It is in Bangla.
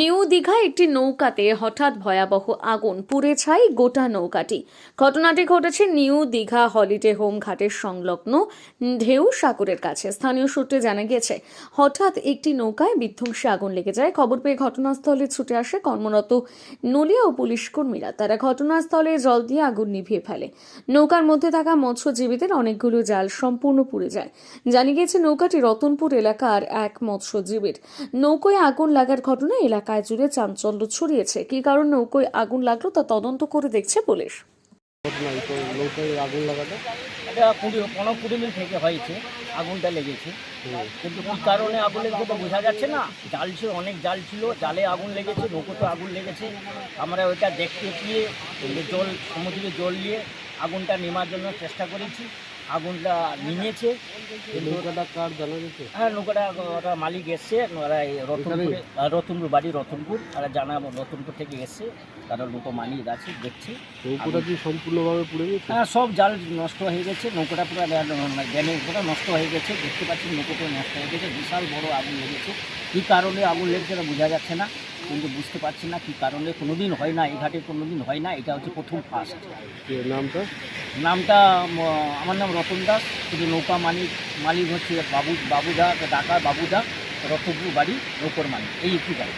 নিউ দীঘায় একটি নৌকাতে হঠাৎ ভয়াবহ আগুন পুড়ে ছাই গোটা নৌকাটি। ঘটনাটি ঘটেছে নিউ দীঘা হলিডে হোম ঘাটের সংলগ্ন ঢেউ সাগরের কাছে। স্থানীয় সূত্রে জানা গিয়েছে, হঠাৎ একটি নৌকায় বিধ্বংসী আগুন লেগে যায়। খবর পেয়ে ঘটনাস্থলে ছুটে আসে কর্মরত নলিয়া ও পুলিশ কর্মীরা। তারা ঘটনাস্থলে জল দিয়ে আগুন নিভিয়ে ফেলে। নৌকার মধ্যে থাকা মৎস্যজীবীদের অনেকগুলো জাল সম্পূর্ণ পুড়ে যায়। জানা গিয়েছে, নৌকাটি রতনপুর এলাকার এক মৎস্যজীবীর। নৌকোয় আগুন লাগার ঘটনায় এলাকায় জুড়ে চাঞ্চল্য ছড়িয়েছে। কী কারণ নৌকোয় আগুন লাগল তা তদন্ত করে দেখছে পুলিশ। আগুন এটা কুড়ি, পনেরো কুড়ি থেকে হয়েছে, আগুনটা লেগেছে। কিন্তু কারণে আগুন তো বোঝা যাচ্ছে না। জাল অনেক জাল ছিল, জালে আগুন লেগেছে আগুন লেগেছে। আমরা ওইটা দেখতে গিয়ে, জল, সমুদ্রে জল নিয়ে আগুনটা নেমার জন্য চেষ্টা করেছি। আগুনটা নিয়েছে নৌকাটা কার জানা গেছে? হ্যাঁ নৌকাটা ওরা মালিক এসছে ওরা এই রতনপুরে রতনপুর বাড়ি রতনপুর। তারা জানা রতনপুর থেকে এসছে। তারা নৌকো মালিক আছে দেখছে। নৌকাটা কি সম্পূর্ণভাবে পুড়ে গেছে? হ্যাঁ সব জাল নষ্ট হয়ে গেছে। নৌকোটা পুরো ড্যামেজ পুরো নষ্ট হয়ে গেছে। দেখতে পাচ্ছি নৌকোটা নষ্ট হয়ে গেছে। বিশাল বড় আগুন লেগেছে। কী কারণে আগুন লেগেছে বোঝা যাচ্ছে না। কিন্তু বুঝতে পারছি না কী কারণে। কোনোদিন হয় না এই ঘাটে কোনোদিন হয় না। এটা হচ্ছে প্রথম ফার্স্ট নামটা? নামটা আমার নাম রতন দাস, শুধু নৌকা মালিক মালিক হচ্ছে বাবু, বাবুদা ডাকা বাবুদা, রতনপুর বাড়ি নৌকর মালিক, এই একটি গাড়ি